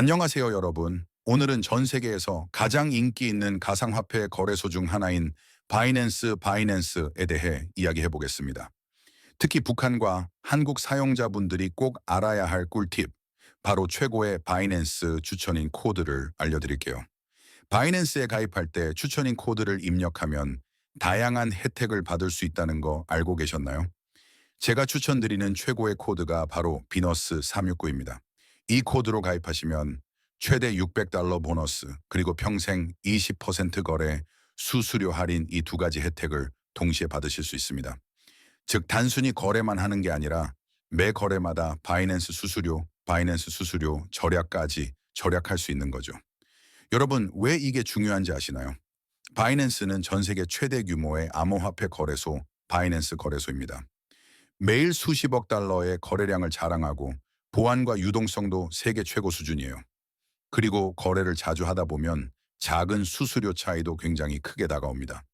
안녕하세요, 여러분. 오늘은 전 세계에서 가장 인기 있는 가상화폐 거래소 중 하나인 바이낸스 바이낸스에 대해 이야기해 보겠습니다. 특히 북한과 한국 사용자분들이 꼭 알아야 할 꿀팁, 바로 최고의 바이낸스 추천인 코드를 알려드릴게요. 바이낸스에 가입할 때 추천인 코드를 입력하면 다양한 혜택을 받을 수 있다는 거 알고 계셨나요? 제가 추천드리는 최고의 코드가 바로 비너스 369입니다. 이 코드로 가입하시면 최대 600달러 보너스 그리고 평생 20% 거래 수수료 할인 이 두 가지 혜택을 동시에 받으실 수 있습니다. 즉 단순히 거래만 하는 게 아니라 매 거래마다 바이낸스 수수료, 바이낸스 수수료 절약까지 절약할 수 있는 거죠. 여러분 왜 이게 중요한지 아시나요? 바이낸스는 전 세계 최대 규모의 암호화폐 거래소 바이낸스 거래소입니다. 매일 수십억 달러의 거래량을 자랑하고 보안과 유동성도 세계 최고 수준이에요. 그리고 거래를 자주 하다 보면 작은 수수료 차이도 굉장히 크게 다가옵니다.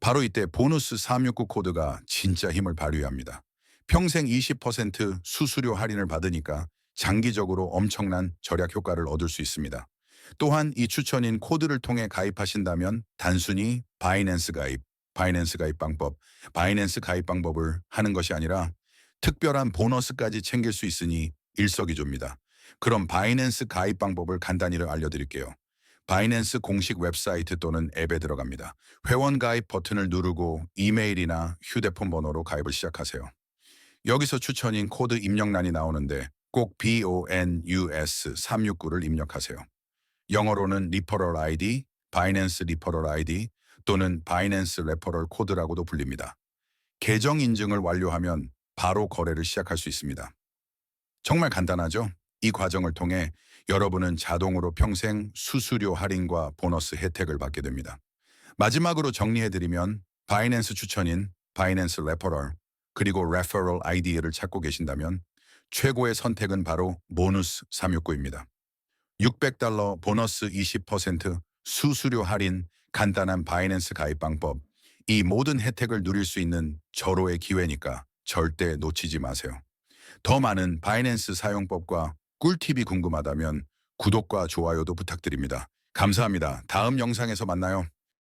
바로 이때 보너스 369 코드가 진짜 힘을 발휘합니다. 평생 20% 수수료 할인을 받으니까 장기적으로 엄청난 절약 효과를 얻을 수 있습니다. 또한 이 추천인 코드를 통해 가입하신다면 단순히 바이낸스 가입, 바이낸스 가입 방법, 바이낸스 가입 방법을 하는 것이 아니라 특별한 보너스까지 챙길 수 있으니 일석이조입니다. 그럼 바이낸스 가입 방법을 간단히 알려드릴게요. 바이낸스 공식 웹사이트 또는 앱에 들어갑니다. 회원 가입 버튼을 누르고 이메일이나 휴대폰 번호로 가입을 시작하세요. 여기서 추천인 코드 입력란이 나오는데 꼭 BONUS 369를 입력하세요. 영어로는 리퍼럴 아이디, 바이낸스 리퍼럴 아이디 또는 바이낸스 레퍼럴 코드라고도 불립니다. 계정 인증을 완료하면 바로 거래를 시작할 수 있습니다. 정말 간단하죠? 이 과정을 통해 여러분은 자동으로 평생 수수료 할인과 보너스 혜택을 받게 됩니다. 마지막으로 정리해드리면 바이낸스 추천인 바이낸스 레퍼럴 그리고 레퍼럴 아이디를 찾고 계신다면 최고의 선택은 바로 보너스 369입니다. 600달러 보너스 20% 수수료 할인 간단한 바이낸스 가입 방법 이 모든 혜택을 누릴 수 있는 절호의 기회니까 절대 놓치지 마세요. 더 많은 바이낸스 사용법과 꿀팁이 궁금하다면 구독과 좋아요도 부탁드립니다. 감사합니다. 다음 영상에서 만나요.